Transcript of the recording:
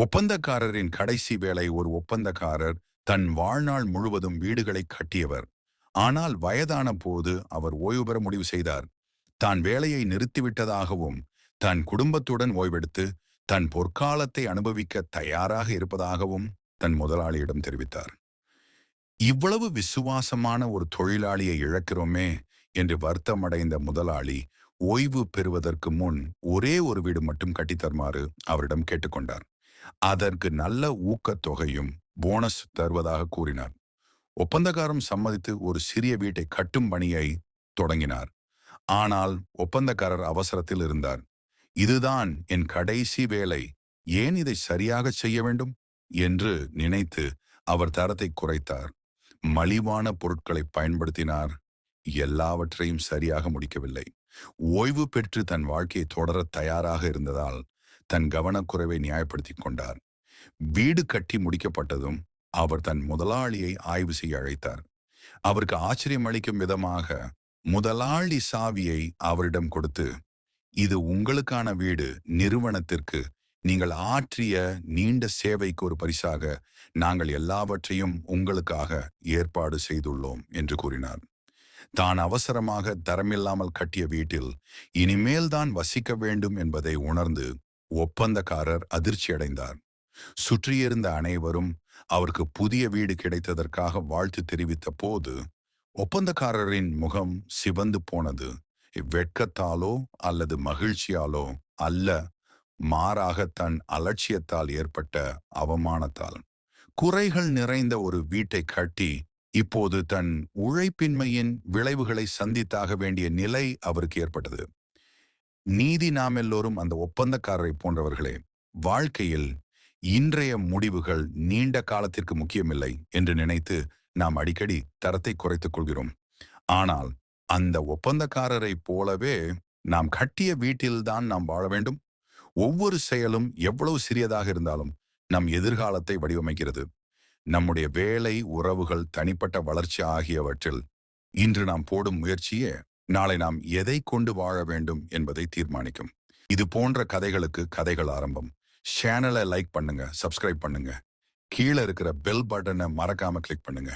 ஒப்பந்தக்காரரின் கடைசி வேலை ஒரு ஒப்பந்தக்காரர் தன் வாழ்நாள் முழுவதும் வீடுகளை கட்டியவர். ஆனால் வயதான போது அவர் ஓய்வு பெற முடிவு செய்தார். தான் வேலையை நிறுத்திவிட்டதாகவும் தன் குடும்பத்துடன் ஓய்வெடுத்து தன் பொற்காலத்தை அனுபவிக்க தயாராக இருப்பதாகவும் தன் முதலாளியிடம் தெரிவித்தார். இவ்வளவு விசுவாசமான ஒரு தொழிலாளியை இழக்கிறோமே என்று வருத்தமடைந்த முதலாளி ஓய்வு பெறுவதற்கு முன் ஒரே ஒரு வீடு மட்டும் கட்டித்தருமாறு அவரிடம் கேட்டுக்கொண்டார். அதற்கு நல்ல ஊக்கத்தொகையும் போனஸ் தருவதாக கூறினார். ஒப்பந்தக்காரன் சம்மதித்து ஒரு சிறிய வீட்டை கட்டும் பணியை தொடங்கினார். ஆனால் ஒப்பந்தக்காரர் அவசரத்தில் இருந்தார். இதுதான் என் கடைசி வேலை. ஏன் இதை சரியாக செய்ய வேண்டும்? என்று நினைத்து அவர் தரத்தை குறைத்தார். மலிவான பொருட்களை பயன்படுத்தினார். எல்லாவற்றையும் சரியாக முடிக்கவில்லை. ஓய்வு பெற்று தன் வாழ்க்கையை தொடர தயாராக இருந்ததால் தன் கவனக்குறைவை நியாயப்படுத்திக் கொண்டார். வீடு கட்டி முடிக்கப்பட்டதும் அவர் தன் முதலாளியை ஆய்வு செய்ய அழைத்தார். அவருக்கு ஆச்சரியம் அளிக்கும் விதமாக முதலாளி சாவியை அவரிடம் கொடுத்து இது உங்களுக்கான வீடு. நிறுவனத்திற்கு நீங்கள் ஆற்றிய நீண்ட சேவைக்கு ஒரு பரிசாக நாங்கள் எல்லாவற்றையும் உங்களுக்காக ஏற்பாடு செய்துள்ளோம் என்று கூறினார். தான் அவசரமாக தரமில்லாமல் கட்டிய வீட்டில் இனிமேல் தான் வசிக்க வேண்டும் என்பதை உணர்ந்து ஒப்பந்தக்காரர் அதிர்ச்சியடைந்தார். சுற்றியிருந்த அனைவரும் அவருக்கு புதிய வீடு கிடைத்ததற்காக வாழ்த்து தெரிவித்த போது ஒப்பந்தக்காரரின் முகம் சிவந்து போனது. வெட்கத்தாலோ அல்லது மகிழ்ச்சியாலோ அல்ல மாறாக தன் அலட்சியத்தால் ஏற்பட்ட அவமானத்தால். குறைகள் நிறைந்த ஒரு வீட்டை கட்டி இப்போது தன் உழைப்பின்மையின் விளைவுகளை சந்தித்தாக வேண்டிய நிலை அவருக்கு ஏற்பட்டது. நீதி நாம் எல்லோரும் அந்த ஒப்பந்தக்காரரை போன்றவர்களே வாழ்க்கையில் இன்றைய முடிவுகள் நீண்ட காலத்திற்கு முக்கியமில்லை என்று நினைத்து நாம் அடிக்கடி தரத்தை குறைத்துக் கொள்கிறோம். ஆனால் அந்த ஒப்பந்தக்காரரை போலவே நாம் கட்டிய வீட்டில்தான் நாம் வாழ வேண்டும். ஒவ்வொரு செயலும் எவ்வளவு சிறியதாக இருந்தாலும் நம் எதிர்காலத்தை வடிவமைக்கிறது. நம்முடைய வேலை உறவுகள் தனிப்பட்ட வளர்ச்சி ஆகியவற்றில் இன்று நாம் போடும் முயற்சியே நாளை நாம் எதை கொண்டு வாழ வேண்டும் என்பதை தீர்மானிக்கும். இது போன்ற கதைகளுக்கு கதைகள் ஆரம்பம். சேனலை லைக் பண்ணுங்க சப்ஸ்கிரைப் பண்ணுங்க. கீழே இருக்கிற பெல் பட்டனை மறக்காம கிளிக் பண்ணுங்க.